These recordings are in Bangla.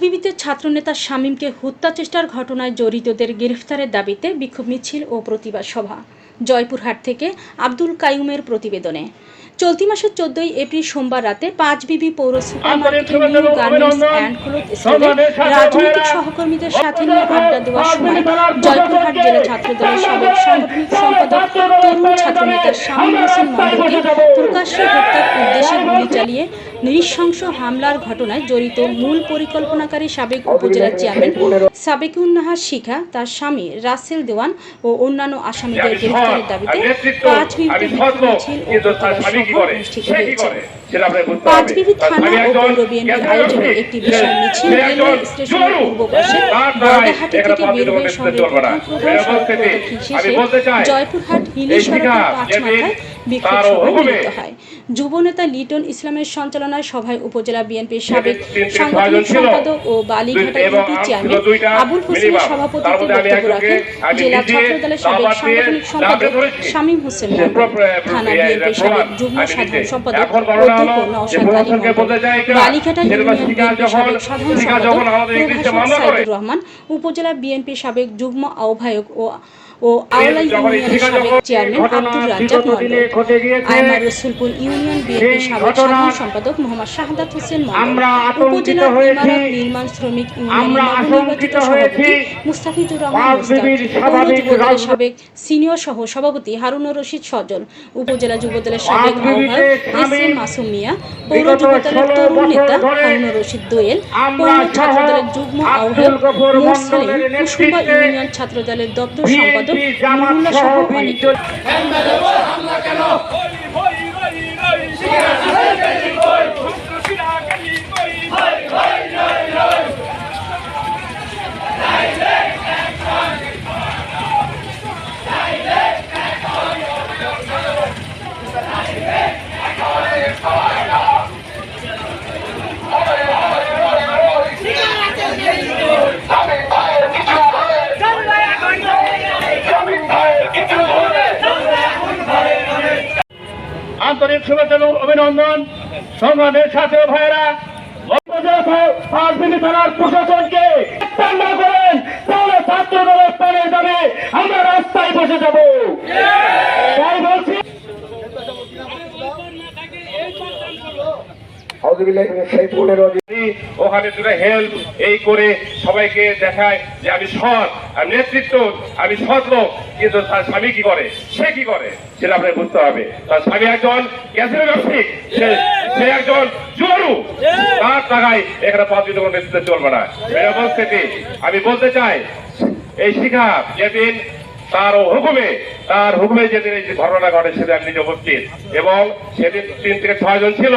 পাঁচবিবিতে ছাত্রনেতা শামীমকে হত্যা চেষ্টার ঘটনায় জড়িতদের গ্রেফতারের দাবিতে বিক্ষোভ মিছিল ও প্রতিবাদ সভা জয়পুরহাট থেকে আব্দুল কাইউমের প্রতিবেদনে। চলতি মাসের চোদ্দই এপ্রিল সোমবার রাতে পাঁচ বিবি পৌর সুপার গার্মেন্টস অ্যান্ড ক্লোথ স্টোরে রাজনৈতিক সহকর্মীদের সাথে নিয়ে আড্ডা দেওয়ার সময় জয়পুরহাট জেলা সাবেক সাংগঠনিক সম্পাদক তরুণ ছাত্রনেতা শামীম হোসেন মণ্ডলকে প্রকাশ্যে হত্যার উদ্দেশ্যে গুলি চালিয়ে নৃশংস হামলার ঘটনায় জড়িত মূল পরিকল্পনাকারী সাবেক উপজেলা চেয়ারম্যান সাবেক সাবেকুন্নাহার শিখা তার স্বামী রাসেল দেওয়ান ও অন্যান্য আসামিদের গ্রেফতারের দাবিতে পাঁচ বিবি মিছিল ও অনুষ্ঠিত হয়েছে। পাঁচবিবি থানা ও পৌর বিএনপির আয়োজনে একটি বিশাল মিছিল রেলওয়ে স্টেশনের পূর্ব পাশে থেকে বের হয়ে শহরের প্রধান প্রধান সড়ক প্রদক্ষিণ শেষে জয়পুরহাট হিলি সড়কের পাঁচ মাথায় বিক্ষোভ মিলিত হয়। যুবনেতা লিটন ইসলামের সঞ্চালনায় সভায় উপজেলা বিএনপির সাবেক সাংগঠনিক সম্পাদক ও বালিঘাটা ইউপি চেয়ারম্যান আবুল হোসেনের সভাপতিত্বে বক্তব্য রাখেন জেলা ছাত্রদলের সাবেক সাংগঠনিক সম্পাদক শামীম হোসেন থানা বিএনপির সাবেক যুগ্ম সাধারণ সম্পাদক অধ্যক্ষ নওশাদ আলী বালিঘাটা ইউনিয়ন বিএনপির সাবেক সাধারণ সম্পাদক প্রভাষক সাইদুর রহমান উপজেলা বিএনপির সাবেক যুগ্ম আহ্বায়ক ও ও আওলা ইউনিয়নের সাবেক চেয়ারম্যান আব্দুর রাজ্জাক মণ্ডল। আইমার রসুলপুর ইউনিয়ন বিএনপির সাবেক সাধারণ সম্পাদক মোহাম্মদ শাহাদাত হোসেন মণ্ডল। উপজেলা ইমারত নির্মাণ শ্রমিক ইউনিয়নের নবনির্বাচিত সভাপতি মুস্তাফিজুর রহমান সাবেক সিনিয়র সহ সভাপতি হারুনুর রশিদ সজল উপজেলা যুবদলের সাবেক আহ্বায়ক এস এম মাসুম মিয়া পৌর যুবদলের তরুণ নেতা হারুনুর রশিদ দোয়েল পৌর ছাত্রদলের যুগ্ম আহ্বায়ক মোরসালিম কুসুম্বা ইউনিয়ন ছাত্রদলের দপ্তর সম্পাদক নুরুল্লাহ সহ আন্তরিক শুভেচ্ছা এবং অভিনন্দন। সংগ্রামের সাথে ভাইয়েরা প্রশাসনকে করেন, তাহলে ছাত্র দলের প্রাণের দামে আমরা রাস্তায় বসে যাব। ওখানে দুটো হেল্প এই করে সবাইকে দেখায় যে আমি সৎ আমি নেতৃত্ব আমি সৎ লোক কিন্তু তার স্বামী কি করে? সে কি করে? সেটা আপনাকে বুঝতে হবে। তার স্বামী একজন গ্যাসের ব্যবসায়িক সে সে একজন জোরু তার টাকায় এখানে পাঁচটি কোনো নেতৃত্ব চলবে না। এই অবস্থাতে আমি বলতে চাই এই শিখা যেদিন তার হুকুমে তার হুকুমে যেদিন এই যে ঘটনা ঘটে সেদিন আমি নিজে উপস্থিত এবং সেদিন তিন থেকে ছয় জন ছিল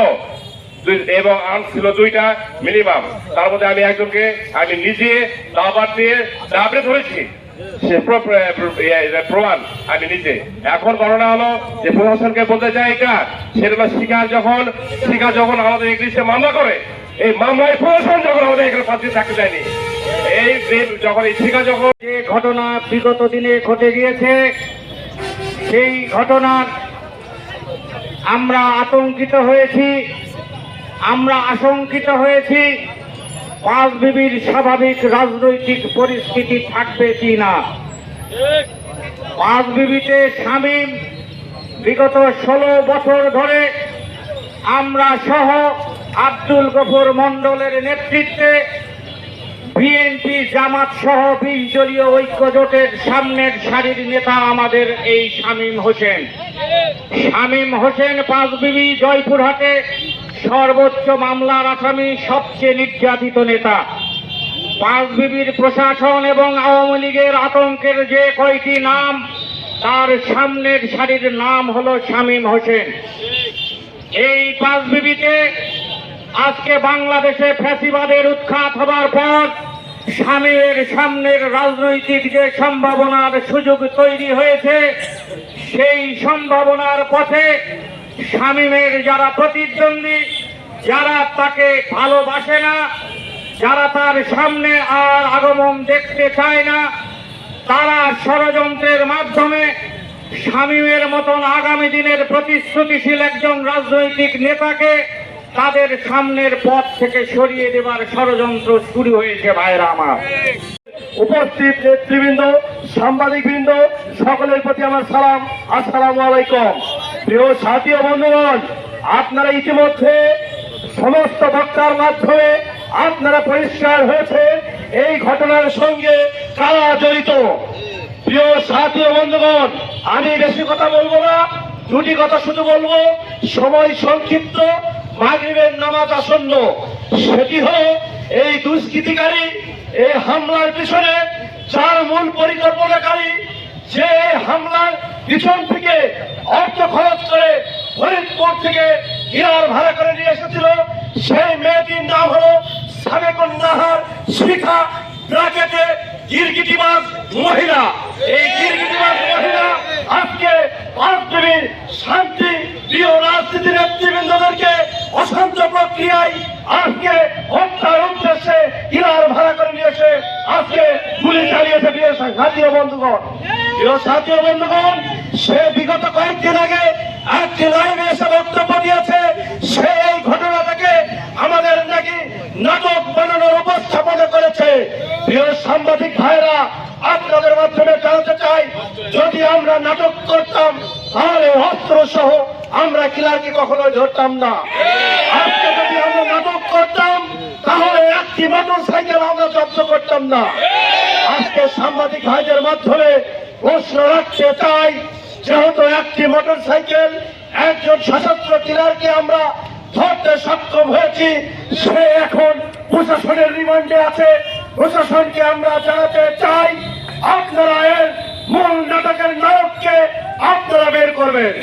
এবং আর্মস ছিল দুইটা মিনিমাম তার মধ্যে আমি একজনকে আমি নিজে দাবার দিয়ে দাবড়ে ধরেছি। প্রমাণ আমি নিজে। এখন ঘটনা হলো যে প্রশাসনকে বলতে চাই এটা সেটা শিকার যখন শিকার যখন আমাদের ইংলিশে মামলা করে, এই মামলায় প্রশাসন যখন আমাদের এখানে ফাঁসি থাকতে দেয়নি। এই যখন এই শিকার যখন যে ঘটনা বিগত দিনে ঘটে গিয়েছে, সেই ঘটনার আমরা আতঙ্কিত হয়েছি। আমরা আশঙ্কিত হয়েছি পাঁচ বিবির স্বাভাবিক রাজনৈতিক পরিস্থিতি থাকবে কি না। পাঁচ বিবিতে শামীম বিগত ষোলো বছর ধরে আমরা সহ আব্দুল গফর মণ্ডলের নেতৃত্বে বিএনপি জামাত সহ বিশ দলীয় ঐক্য জোটের সামনের সারির নেতা আমাদের এই শামীম হোসেন। শামীম হোসেন পাঁচবিবি জয়পুরহাটে সর্বোচ্চ মামলার আসামি সবচেয়ে নির্যাতিত নেতা। পাঁচবিবির প্রশাসন এবং আওয়ামী লীগের আতঙ্কের যে কয়টি নাম, তার সামনের সারির নাম হল শামীম হোসেন। এই পাঁচবিবিতে আজকে বাংলাদেশে ফ্যাসিবাদের উৎখাত হবার পর স্বামীর সামনের রাজনৈতিক যে সম্ভাবনার সুযোগ তৈরি হয়েছে, সেই সম্ভাবনার পথে শামীমের যারা প্রতিদ্বন্দ্বী, যারা তাকে ভালোবাসে না, যারা তার সামনে আর আগমন দেখতে চায় না, তারা ষড়যন্ত্রের মাধ্যমে শামীমের মতন আগামী দিনের প্রতিশ্রুতিশীল একজন রাজনৈতিক নেতাকে তাদের সামনের পথ থেকে সরিয়ে দেবার ষড়যন্ত্র শুরু হয়েছে ভাইরা আমার। উপস্থিত নেতৃবৃন্দ, সাংবাদিকবৃন্দ, সকলের প্রতি আমার সালাম। আসসালাম আলাইকুম। প্রিয় সাথী বন্ধুগণ, আপনারা ইতিমধ্যে সমস্ত বক্তার মাধ্যমে আপনারা পরিষ্কার হয়েছে, এই ঘটনার সঙ্গে কারা জড়িত? প্রিয় সাথী বন্ধুগণ, আমি বেশি কথা বলব না, দুটি কথা শুধু বলব। সময় সংক্ষিপ্ত, মাগরিবের নামাজ আসন্ন। সেটি হলো, এই দুষ্কৃতিকারী এই হামলার পিছনে যার মূল পরিকল্পনাকারী যে হামলার পিছন থেকে অর্থ খরচ করে ফরিদপুর থেকে হিরার ভাড়া করে নিয়ে এসেছিল। সেই মেয়েটির নাম হলো সাবেকুন নাহার শিখা ব্রাকেটে গিরগিটিবাজ মহিলা। এই গিরগিটিবাজ মহিলা আজকে পৃথিবীর শান্তি প্রিয় রাজনীতি নেতৃবৃন্দদেরকে অশান্ত প্রক্রিয়ায় আজকে হত্যার উদ্দেশ্যে ইরার ভাড়া করে নিয়েছে। আজকে গুলি চালিয়েছে প্রিয় সাথীয় বন্ধুগণ। সাথীয় বন্ধুগণ, সে বিগত কয়েকদিন আগে একটি লাইভে এসে বক্তব্য দিয়েছে। সে এই ঘটনাটাকে আমাদের নাকি নাটক বানানোর উপস্থাপনা করেছে। প্রিয় সাংবাদিক ভাইরা আপনাদের মাধ্যমে জানাতে চাই, যদি আমরা নাটক করতাম, তাহলে অস্ত্র সহ আমরা কিলারকে কখনোই ধরতাম না। আজকে যদি আমরা নাটক করতাম, তাহলে একটি মোটর সাইকেল আমরা জব্দ করতাম না। আজকে সাংবাদিক ভাইদের মাধ্যমে প্রশ্ন রাখতে চাই, যেহেতু একটি মোটর সাইকেল একজন সশস্ত্র কিলারকে আমরা ধরতে সক্ষম হয়েছি, সে এখন প্রশাসনের রিমান্ডে আছে। প্রশাসনকে আমরা জানাতে চাই, আপনারা এর মূল নাটকের নায়ককে আপনারা বের করবেন।